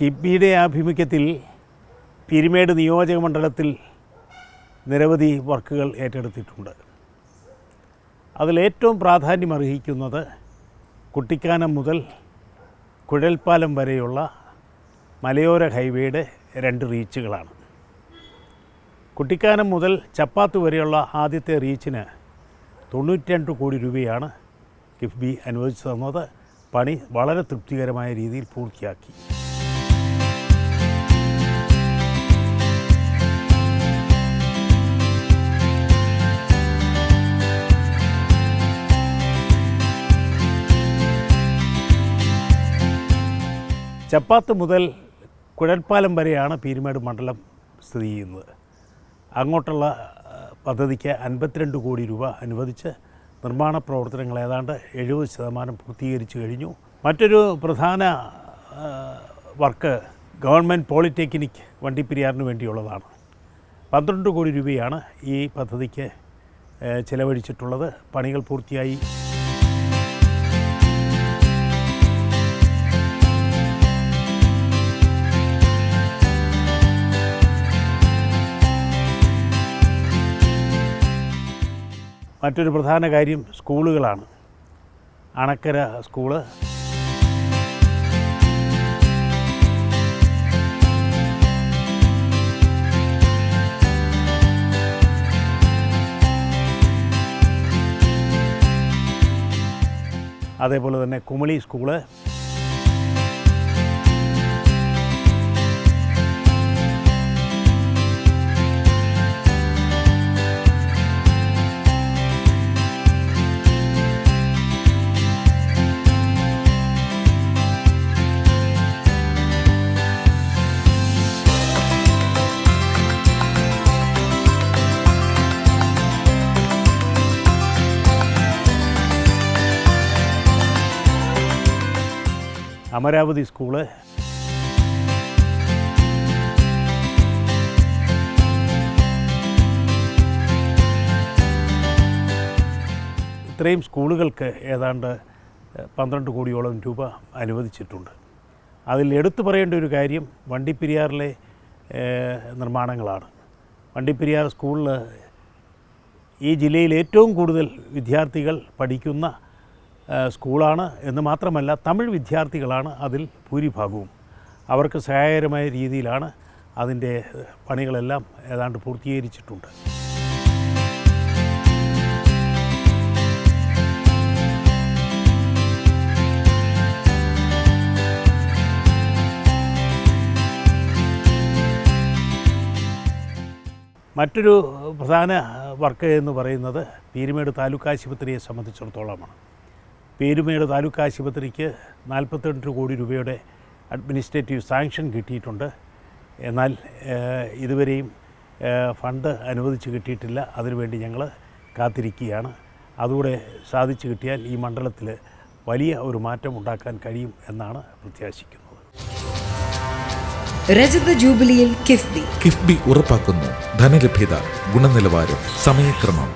കിബിയുടെ ആഭിമുഖ്യത്തിൽ പിരിമേട് നിയോജക മണ്ഡലത്തിൽ നിരവധി വർക്കുകൾ ഏറ്റെടുത്തിട്ടുണ്ട്. അതിലേറ്റവും പ്രാധാന്യമർഹിക്കുന്നത് കുട്ടിക്കാനം മുതൽ കുഴൽപ്പാലം വരെയുള്ള മലയോര ഹൈവേയുടെ രണ്ട് റീച്ചുകളാണ്. കുട്ടിക്കാനം മുതൽ ചപ്പാത്ത് വരെയുള്ള ആദ്യത്തെ റീച്ചിന് തൊണ്ണൂറ്റി കോടി രൂപയാണ് കിഫ്ബി അനുവദിച്ചു തന്നത്. പണി വളരെ തൃപ്തികരമായ രീതിയിൽ പൂർത്തിയാക്കി. ചപ്പാത്ത് മുതൽ കുഴൽപ്പാലം വരെയാണ് പീരുമേട് മണ്ഡലം സ്ഥിതി ചെയ്യുന്നത്. അങ്ങോട്ടുള്ള പദ്ധതിക്ക് അൻപത്തിരണ്ട് കോടി രൂപ അനുവദിച്ച് നിർമ്മാണ പ്രവർത്തനങ്ങൾ ഏതാണ്ട് എഴുപത് ശതമാനം പൂർത്തീകരിച്ചു കഴിഞ്ഞു. മറ്റൊരു പ്രധാന വർക്ക് ഗവൺമെന്റ് പോളിടെക്നിക് വണ്ടിപ്പെരിയാറിന് വേണ്ടിയുള്ളതാണ്. പന്ത്രണ്ട് കോടി രൂപയാണ് ഈ പദ്ധതിക്ക് ചിലവഴിച്ചിട്ടുള്ളത്. പണികൾ പൂർത്തിയായി. മറ്റൊരു പ്രധാന കാര്യം സ്കൂളുകളാണ്. അണക്കര സ്കൂൾ. അതേപോലെ തന്നെ കുമളി സ്കൂൾ. അമരാവതി സ്കൂൾ. ഇത്രയും സ്കൂളുകൾക്ക് ഏതാണ്ട് പന്ത്രണ്ട് കോടിയോളം രൂപ അനുവദിച്ചിട്ടുണ്ട്. അതിൽ എടുത്തു പറയേണ്ട ഒരു കാര്യം വണ്ടിപ്പെരിയാറിലെ നിർമ്മാണങ്ങളാണ്. വണ്ടിപ്പെരിയാർ സ്കൂളിൽ ഈ ജില്ലയിൽ ഏറ്റവും കൂടുതൽ വിദ്യാർത്ഥികൾ പഠിക്കുന്ന സ്കൂളാണ് എന്ന് മാത്രമല്ല തമിഴ് വിദ്യാർത്ഥികളാണ് അതിൽ ഭൂരിഭാഗവും. അവർക്ക് സഹായകരമായ രീതിയിലാണ് അതിന്റെ പണികളെല്ലാം ഏതാണ്ട് പൂർത്തീകരിച്ചിട്ടുണ്ട്. മറ്റൊരു പ്രധാന വർക്ക് എന്ന് പറയുന്നത് പീരുമേട് താലൂക്ക് ആശുപത്രിയെ സംബന്ധിച്ചിടത്തോളമാണ്. പീരുമേട് താലൂക്ക് ആശുപത്രിക്ക് നാൽപ്പത്തെട്ട് കോടി രൂപയുടെ അഡ്മിനിസ്ട്രേറ്റീവ് സാങ്ഷൻ കിട്ടിയിട്ടുണ്ട്. എന്നാൽ ഇതുവരെയും ഫണ്ട് അനുവദിച്ച് കിട്ടിയിട്ടില്ല. അതിനുവേണ്ടി ഞങ്ങൾ കാത്തിരിക്കുകയാണ്. അതുകൂടെ സാധിച്ചു കിട്ടിയാൽ ഈ മണ്ഡലത്തിൽ വലിയ ഒരു മാറ്റം ഉണ്ടാക്കാൻ കഴിയും എന്നാണ് പ്രത്യാശിക്കുന്നത്. രജത ജൂബിലിയിൽ കിഫ്ബി. കിഫ്ബി ഉറപ്പാക്കുന്നു. ധനലഭ്യത ഗുണനിലവാരം സമയക്രമം.